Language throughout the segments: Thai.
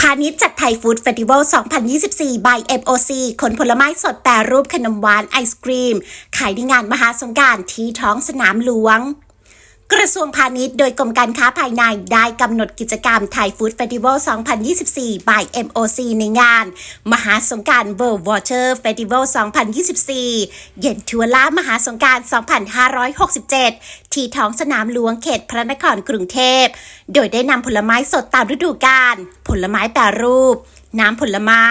พาณิชย์จัดไทยฟู้ดเฟสติวัล 2024 by MOC ขนผลไม้สดแปรรูปขนมหวานไอศกรีม ขายในงานมหาสงการที่ท้องสนามหลวง กระทรวงพาณิชย์โดยกรมการค้าภายในได้กำหนดกิจกรรมไทยฟู้ดเฟสติวัล 2024 by MOC ในงาน มหาสงกราร World Water Festival 2024 เย็นทัวล่ามหาสงการ 2567 ที่ท้องสนามหลวงเขตพระนครกรุงเทพ โดยได้นำผลไม้สดตามฤดูกาล ผลไม้แปรรูป น้ำผลไม้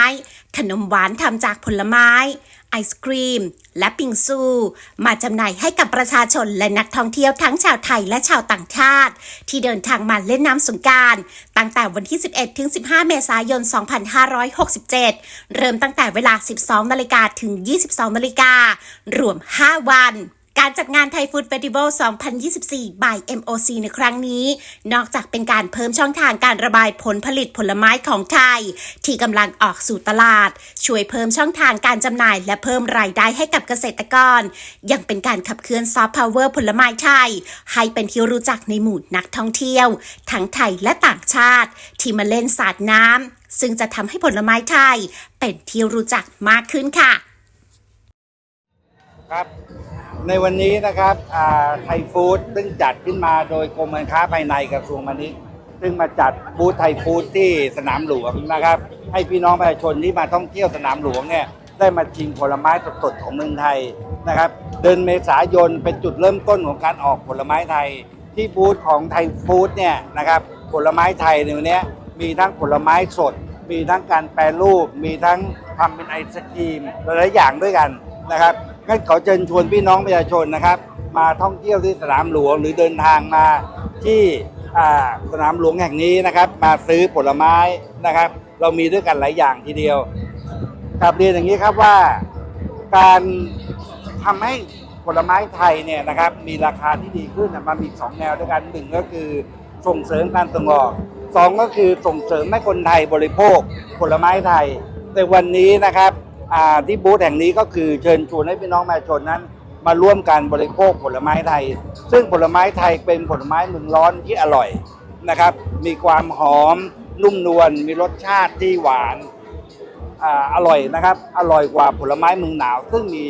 ขนมหวานทำจากผลไม้ ไอศครีม และปิงซู มาจำหน่ายให้กับประชาชนและนักท่องเที่ยวทั้งชาวไทยและชาวต่างชาติ ที่เดินทางมาเล่นน้ำสงการตั้งแต่วันที่ 11 ถึง 15 เมษายน 2567 เริ่มตั้งแต่เวลา 12 นาฬิกาถึง 22 นาฬิการวม 5 วัน การจัดงานไทยฟู้ดเฟสติวัล 2024 by MOC ในครั้งนี้ นอกจากเป็นการเพิ่มช่องทางการระบายผลผลิตผลไม้ของไทย ที่กำลังออกสู่ตลาด ช่วยเพิ่มช่องทางการจำหน่าย และเพิ่มรายได้ให้กับเกษตรกร ยังเป็นการขับเคลื่อนซอฟต์พาวเวอร์ผลไม้ไทย ให้เป็นที่รู้จักในหมู่นักท่องเที่ยว ทั้งไทยและต่างชาติ ที่มาเล่นสาดน้ำซึ่งจะทำให้ผลไม้ไทย เป็นที่รู้จักมากขึ้นค่ะ ครับ ในวันนี้นะครับไทยฟู้ดซึ่งจัดขึ้นมาโดยกรมการค้าภายในกระทรวงพาณิชย์ซึ่งมาจัดบูธไทยฟู้ดที่สนามหลวงนะครับ ให้พี่น้องประชาชนที่มาท่องเที่ยวสนามหลวงเนี่ยได้มาชิมผลไม้สดๆของเมืองไทยนะครับ เดือนเมษายนเป็นจุดเริ่มต้นของการออกผลไม้ไทย ที่บูธของไทยฟู้ดเนี่ยนะครับผลไม้ไทยในวันนี้มีทั้งผลไม้สด มีทั้งการแปรรูป มีทั้งทำเป็นไอศกรีมหลายอย่างด้วยกันนะครับ งั้นขอเชิญชวนพี่น้องประชาชนนะครับ มาท่องเที่ยวที่สนามหลวงหรือเดินทางมาที่สนามหลวงแห่งนี้นะครับ มาซื้อผลไม้นะครับ เรามีด้วยกันหลายอย่างทีเดียวกลับเรียนอย่างนี้ครับว่าการทำให้ผลไม้ไทยเนี่ยนะครับ มีราคาที่ดีขึ้นมันมีสองแนวด้วยกันหนึ่งก็คือส่งเสริมการส่งออกสองก็คือส่งเสริมให้คนไทยบริโภคผลไม้ไทยในวันนี้นะครับ ที่บูธแห่งนี้ก็คือเชิญชวนให้พี่น้องประชาชนนั้น มาร่วมกันบริโภคผลไม้ไทย ซึ่งผลไม้ไทยเป็นผลไม้เมืองร้อนที่อร่อยนะครับ มีความหอมนุ่มนวลมีรสชาติที่หวานอร่อยนะครับ อร่อยกว่าผลไม้เมืองหนาว ซึ่งมี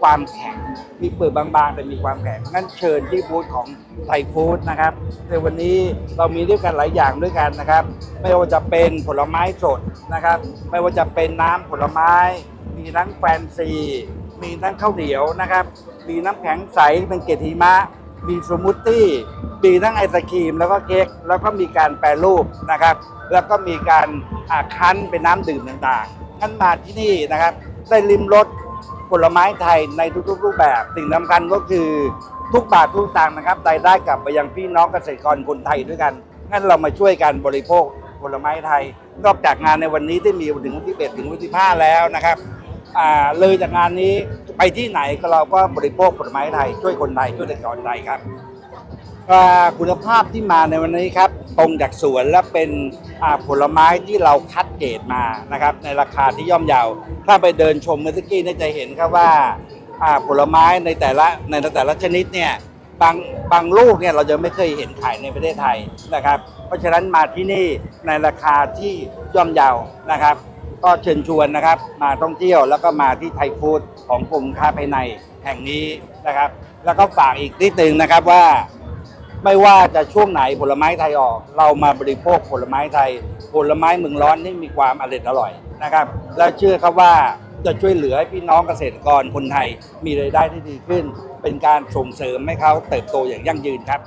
ความแข็ง มีเปลือกบางๆ แต่มีความแข็ง งั้นเชิญที่บูธของไทยฟู้ดนะครับ ในวันนี้เรามีด้วยกันหลายอย่างด้วยกันนะครับ ไม่ว่าจะเป็นผลไม้สดนะครับ ไม่ว่าจะเป็นน้ำผลไม้ มีทั้งแฟนซี มีทั้งข้าวเหนียวนะครับ มีน้ำแข็งใสเป็นเกล็ดหิมะ มีสมูทตี้ มีทั้งไอศครีมแล้วก็เค้ก แล้วก็มีการแปรรูปนะครับ แล้วก็มีการอาคั้นเป็นน้ำดื่มต่างๆงั้นมาที่นี่นะครับ ได้ริมรสผลไม้ไทยในทุกๆ รูปแบบ สิ่งสำคัญก็คือทุกบาททุกตางนะครับรายได้กลับไปยังพี่น้องเกษตรกรคนไทยด้วยกัน งั้นเรามาช่วยกันบริโภคผลไม้ไทย นอกจากงานในวันนี้ที่มีถึงวันที่1ถึงวันที่5แล้วนะครับ เลยจากงานนี้ไปที่ไหนก็เราก็บริโภคผลไม้ไทยช่วยคนไทยช่วยเกษตรกรไทยครับคุณภาพที่มาในวันนี้ครับตรงจากสวนและเป็นผลไม้ที่เราคัดเกรดมานะครับ ในราคาที่ย่อมเยาถ้าไปเดินชมเมื่อกี้นี่ยจะเห็นครับว่าผลไม้ในแต่ละในแต่ละชนิดเนี่ยบางบางลูกเนี่ยเราจะไม่เคยเห็นขายในประเทศไทยนะครับ เพราะฉะนั้นมาที่นี่ในราคาที่ย่อมเยาวนะครับ ก็เชิญชวนนะครับ มาท่องเที่ยวแล้วก็มาที่ไทยฟู้ดของกรมค้าภายในแห่งนี้นะครับ แล้วก็ฝากอีกนิดนึงนะครับว่า ไม่ว่าจะช่วงไหนผลไม้ไทยออก เรามาบริโภคผลไม้ไทย ผลไม้เมืองร้อนที่มีความอร่อยอร่อยนะครับ แล้วเชื่อครับว่าจะช่วยเหลือให้พี่น้องเกษตรกรคนไทยมีรายได้ที่ดีขึ้น เป็นการส่งเสริมให้เขาเติบโตอย่างยั่งยืนครับ